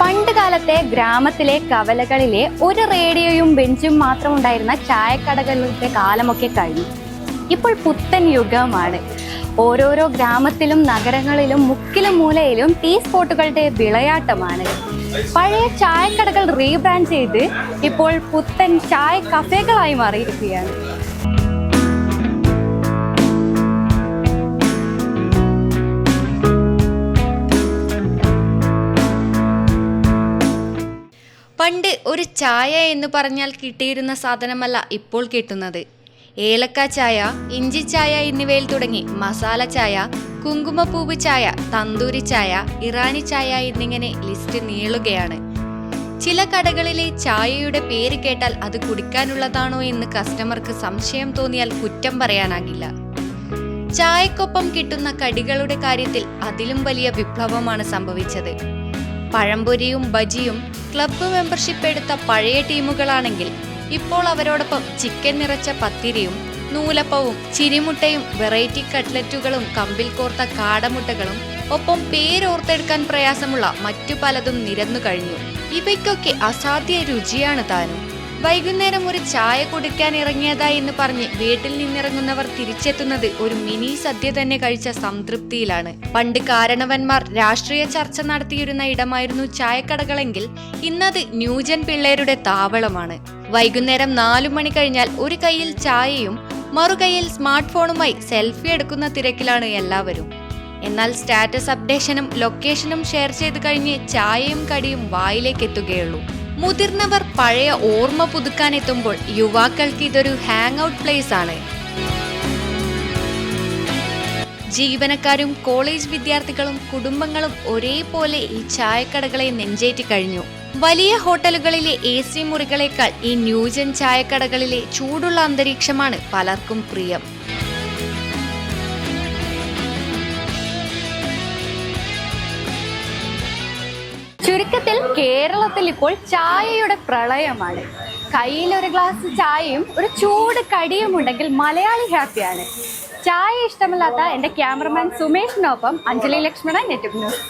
പണ്ട് കാലത്തെ ഗ്രാമത്തിലെ കവലകളിലെ ഒരു റേഡിയോയും ബെഞ്ചും മാത്രം ഉണ്ടായിരുന്ന ചായക്കടകളുടെ കാലമൊക്കെ കഴിഞ്ഞു. ഇപ്പോൾ പുത്തൻ യുഗമാണ്. ഓരോരോ ഗ്രാമത്തിലും നഗരങ്ങളിലും മുക്കിലും മൂലയിലും ടീ സ്പോട്ടുകളുടെ വിളയാട്ടമാണ്. പഴയ ചായക്കടകൾ റീബ്രാൻഡ് ചെയ്ത് ഇപ്പോൾ പുത്തൻ ചായ കഫേകളായി മാറിയിരിക്കുകയാണ്. പണ്ട് ഒരു ചായ എന്ന് പറഞ്ഞാൽ കിട്ടിയിരുന്ന സാധനമല്ല ഇപ്പോൾ കിട്ടുന്നത്. ഏലക്ക ചായ ഇഞ്ചി ചായ എന്നിവയിൽ തുടങ്ങി മസാല ചായ കുങ്കുമപ്പൂവ് ചായ തന്തൂരി ചായ ഇറാനി ചായ എന്നിങ്ങനെ ലിസ്റ്റ് നീളുകയാണ്. ചില കടകളിലെ ചായയുടെ പേര് കേട്ടാൽ അത് കുടിക്കാനുള്ളതാണോ എന്ന് കസ്റ്റമർക്ക് സംശയം തോന്നിയാൽ കുറ്റം പറയാനാകില്ല. ചായക്കൊപ്പം കിട്ടുന്ന കടികളുടെ കാര്യത്തിൽ അതിലും വലിയ വിപ്ലവമാണ് സംഭവിച്ചത്. പഴംപൊരിയും ബജിയും ക്ലബ്ബ് മെമ്പർഷിപ്പ് എടുത്ത പഴയ ടീമുകളാണെങ്കിൽ ഇപ്പോൾ അവരോടൊപ്പം ചിക്കൻ നിറച്ച പത്തിരിയും നൂലപ്പവും ചിരിമുട്ടയും വെറൈറ്റി കട്ട്ലറ്റുകളും കമ്പിൽ കോർത്ത കാടമുട്ടകളും ഒപ്പം പേരോർത്തെടുക്കാൻ പ്രയാസമുള്ള മറ്റു പലതും നിരന്നു കഴിഞ്ഞു. ഇവയ്ക്കൊക്കെ അസാധ്യ രുചിയാണ് താനും. വൈകുന്നേരം ഒരു ചായ കുടിക്കാൻ ഇറങ്ങിയതാ എന്ന് പറഞ്ഞ് വീട്ടിൽ നിന്നിറങ്ങുന്നവർ തിരിച്ചെത്തുന്നത് ഒരു മിനി സദ്യ തന്നെ കഴിച്ച സംതൃപ്തിയിലാണ്. പണ്ട് കാരണവന്മാർ രാഷ്ട്രീയ ചർച്ച നടത്തിയിരുന്ന ഇടമായിരുന്നു ചായക്കടകളെങ്കിൽ ഇന്നത് ന്യൂജൻ പിള്ളേരുടെ താവളമാണ്. വൈകുന്നേരം നാലു മണി കഴിഞ്ഞാൽ ഒരു കൈയിൽ ചായയും മറുകൈയിൽ സ്മാർട്ട് ഫോണുമായി സെൽഫി എടുക്കുന്ന തിരക്കിലാണ് എല്ലാവരും. എന്നാൽ സ്റ്റാറ്റസ് അപ്ഡേഷനും ലൊക്കേഷനും ഷെയർ ചെയ്ത് കഴിഞ്ഞ് ചായയും കടിയും വായിലേക്ക് എത്തുകയുള്ളൂ മുതിർന്നവർ പഴയ ഓർമ്മ പുതുക്കാൻ എത്തുമ്പോൾ യുവാക്കൾക്ക് ഇതൊരു ഹാങ് ഔട്ട് പ്ലേസ് ആണ്. ജീവനക്കാരും കോളേജ് വിദ്യാർത്ഥികളും കുടുംബങ്ങളും ഒരേപോലെ ഈ ചായക്കടകളെ നെഞ്ചേറ്റി കഴിഞ്ഞു. വലിയ ഹോട്ടലുകളിലെ എ സി മുറികളേക്കാൾ ഈ ന്യൂജൻ ചായക്കടകളിലെ ചൂടുള്ള അന്തരീക്ഷമാണ് പലർക്കും പ്രിയം. ചുരുക്കത്തിൽ കേരളത്തിൽ ഇപ്പോൾ ചായയുടെ പ്രളയമാണ്. കയ്യിൽ ഒരു ഗ്ലാസ് ചായയും ഒരു ചൂട് കടിയും ഉണ്ടെങ്കിൽ മലയാളി ഹാപ്പിയാണ് ചായ ഇഷ്ടമില്ലാത്ത എന്റെ ക്യാമറമാൻ സുമേഷിനൊപ്പം അഞ്ജലി ലക്ഷ്മണ നെറ്റ് ന്യൂസ്